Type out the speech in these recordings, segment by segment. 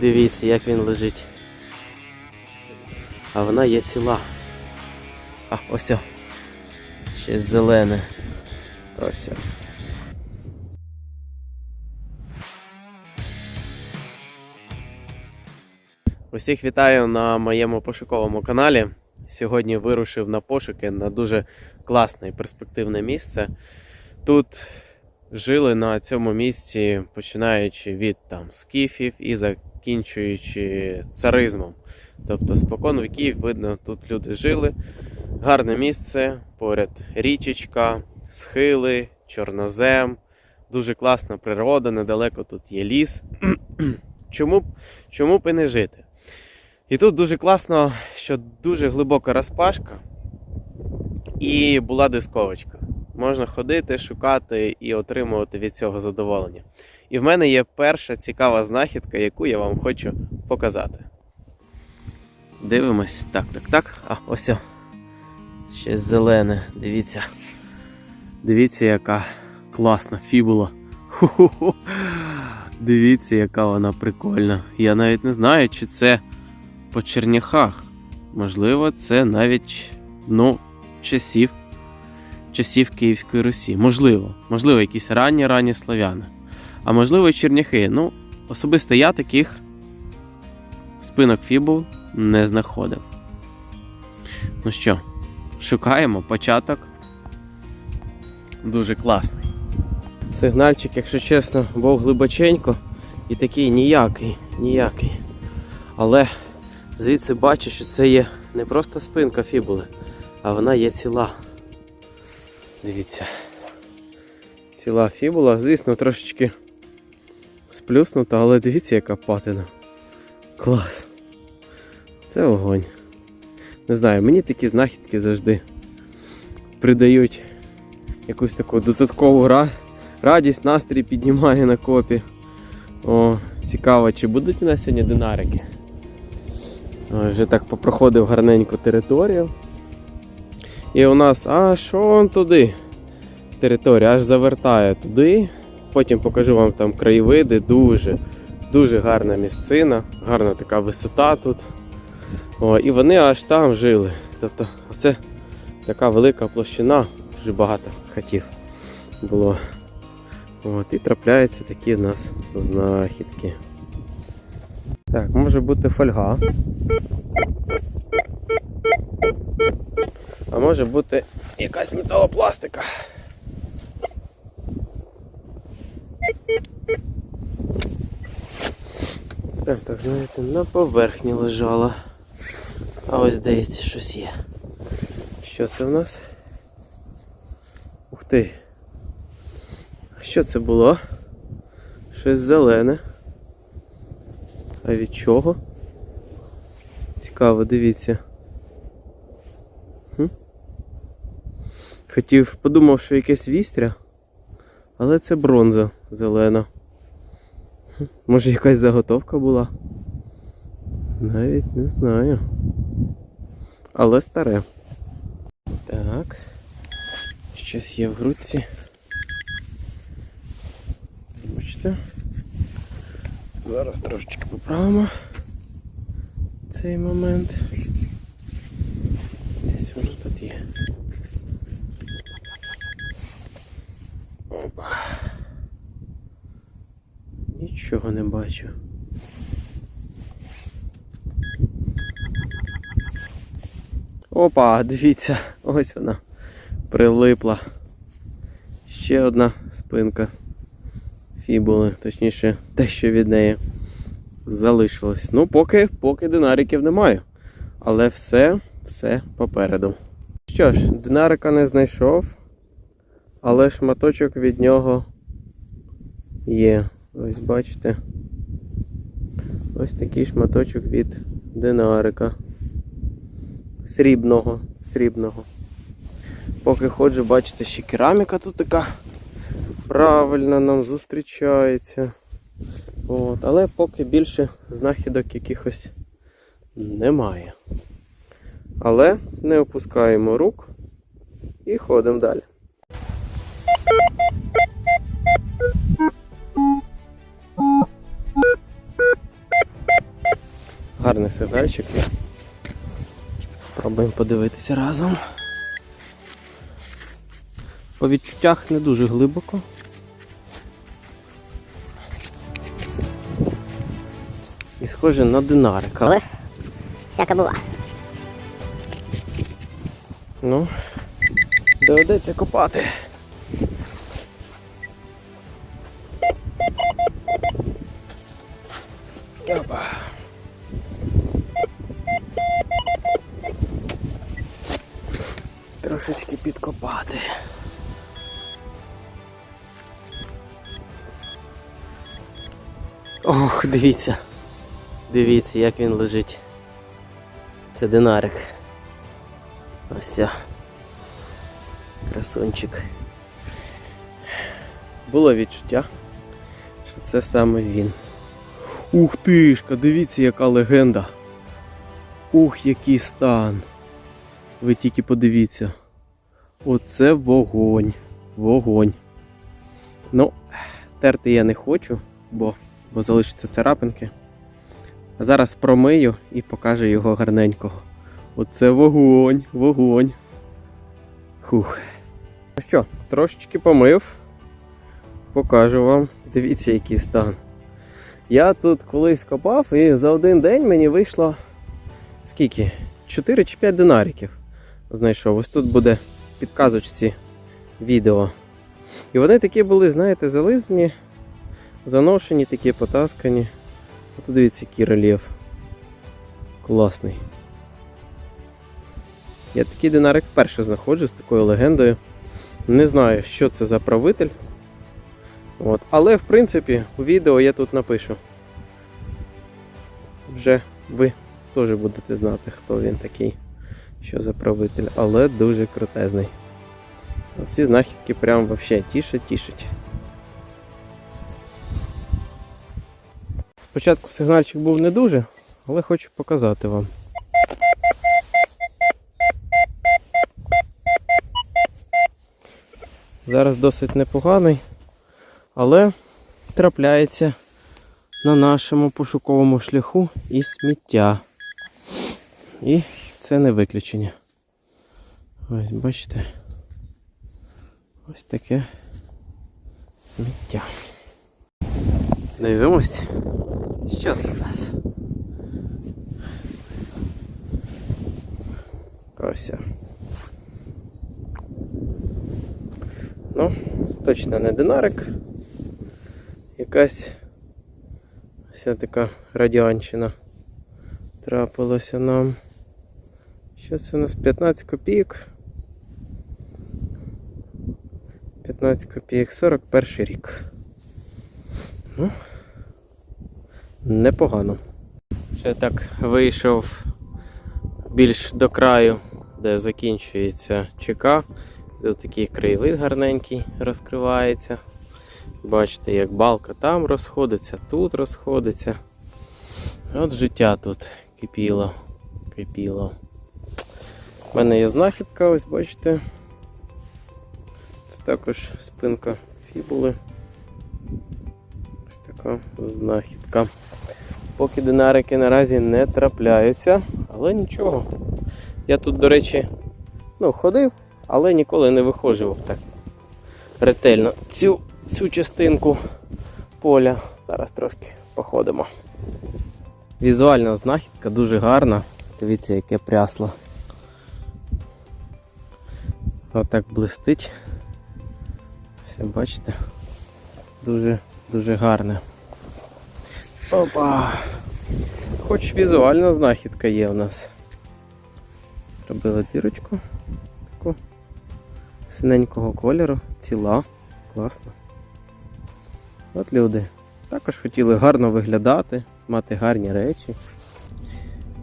Дивіться, як він лежить. А вона є ціла. А, ось. о. Ще зелене. Ось. о. Усіх вітаю на моєму пошуковому каналі. Сьогодні вирушив на пошуки на дуже класне і перспективне місце. Тут жили на цьому місці, починаючи від там скіфів і закінчуючи царизмом. Тобто, спокон віків, видно, тут люди жили. Гарне місце, поряд річечка, схили, чорнозем. Дуже класна природа, недалеко тут є ліс. чому, б- чому б і не жити? І тут дуже класно, що дуже глибока розпашка і була дисковочка. Можна ходити, шукати і отримувати від цього задоволення. І в мене є перша цікава знахідка, яку я вам хочу показати. Дивимось. Так, так, так. А, ось. Щось зелене. Дивіться. Дивіться, яка класна фібула. Ху-ху-ху. Дивіться, яка вона прикольна. Я навіть не знаю, чи це по черняхах. Можливо, це навіть ну, часів, часів Київської Русі. Можливо, можливо, якісь ранні ранні славяни. А можливо, і черняхи. Ну, особисто я таких спинок фібул не знаходив. Ну що, шукаємо початок. Дуже класний. Сигнальчик, якщо чесно, був глибоченько і такий ніякий, ніякий. Але звідси бачу, що це є не просто спинка фібули, а вона є ціла. Дивіться. Ціла фібула, звісно, трошечки сплюснута, але дивіться, яка патина. Клас. Це огонь. Не знаю, мені такі знахідки завжди придають якусь таку додаткову радість, настрій піднімає на копі. О, цікаво, чи будуть у нас сьогодні динарики. Вже так попроходив гарненько територію. І у нас аж он туди. Територія аж завертає туди. Потім покажу вам там краєвиди. Дуже, дуже гарна місцина, гарна така висота тут. О, і вони аж там жили. Тобто, оце така велика площина, дуже багато хатів було. От, і трапляються такі в нас знахідки. Так, може бути фольга. А може бути якась металопластика. Так, так, знаєте, на поверхні лежала. А ось здається, щось є. Що це в нас? Ух ти. Що це було? Щось зелене. А від чого? Цікаво, дивіться. Хотів, подумав, що якесь вістря, але це бронза зелена. Може якась заготовка була? Навіть не знаю. Але старе. Так. Щось є в грудці. Бачите? Зараз трошечки поправимо цей момент. Десь воно тут є. Опа. Нічого не бачу. Опа, дивіться, ось вона прилипла. Ще одна спинка фібули, точніше, те, що від неї залишилось. Ну, поки, поки динариків немає. Але все, все попереду. Що ж, динарика не знайшов, але шматочок від нього є. Ось бачите. Ось такий шматочок від динарика. Срібного, срібного. Поки ходжу, бачите, ще кераміка тут така правильно нам зустрічається. От, але поки більше знахідок якихось немає. Але не опускаємо рук і ходимо далі. Гарний сигнальчик. Спробуємо подивитися разом. По відчуттях не дуже глибоко. І схоже на динарик, але Але всяка була. ну, доведеться копати. Опа. Трошечки підкопати. Ох, дивіться. Дивіться, як він лежить. Це динарик. Ось ця. Красунчик. Було відчуття, що це саме він. Ух тишка, дивіться, яка легенда. Ух, який стан. Ви тільки подивіться. Оце вогонь. Вогонь. Ну, терти я не хочу, бо, бо залишаться царапинки. А зараз промию і покажу його гарненького. Оце вогонь, вогонь. Хух. Ну що, трошечки помив. Покажу вам. Дивіться, який стан. Я тут колись копав і за один день мені вийшло скільки? 4 чи 5 динариків. Знайшов. Ось тут буде підказочці відео. І вони такі були, знаєте, зализані, заношені, такі потаскані. Тут дивіться, який рельєф. Класний. Я такий динарик вперше знаходжу з такою легендою. Не знаю, що це за правитель. От. Але, в принципі, у відео я тут напишу. Вже ви теж будете знати, хто він такий, що за правитель, але дуже крутезний. Оці знахідки прям вообще тішать, тішать. Спочатку сигнальчик був не дуже, але хочу показати вам. Зараз досить непоганий, але трапляється на нашому пошуковому шляху і сміття. І це не виключення. Ось бачите. Ось таке сміття. Дивимось, що це в нас. Ось. Ну, точно не динарик. Якась вся така радіанщина трапилася нам. Це у нас? 15 копійок. 15 копійок, 41 рік. Ну, непогано. Ще так вийшов більш до краю, де закінчується ЧК. Тут такий краєвид гарненький розкривається. Бачите, як балка там розходиться, тут розходиться. От життя тут кипіло, кипіло. У мене є знахідка, ось бачите. Це також спинка фібули. Ось така знахідка. Поки динарики наразі не трапляються, але нічого. Я тут, до речі, ну, ходив, але ніколи не виходжував так ретельно цю, цю частинку поля. Зараз трошки походимо. Візуальна знахідка дуже гарна. Дивіться, яке прясло. Отак блистить. Все, бачите? Дуже дуже гарне. Опа! Хоч візуальна знахідка є у нас. Зробила дірочку таку синенького кольору, ціла, класно. От люди. Також хотіли гарно виглядати, мати гарні речі.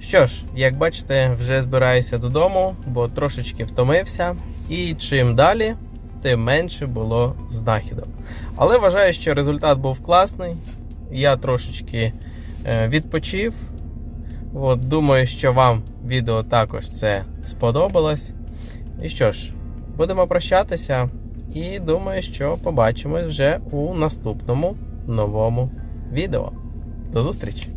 Що ж, як бачите, вже збираюся додому, бо трошечки втомився. І чим далі, тим менше було знахідок. Але вважаю, що результат був класний. Я трошечки е, відпочив. От, думаю, що вам відео також це сподобалось. І що ж, будемо прощатися. І думаю, що побачимось вже у наступному новому відео. До зустрічі!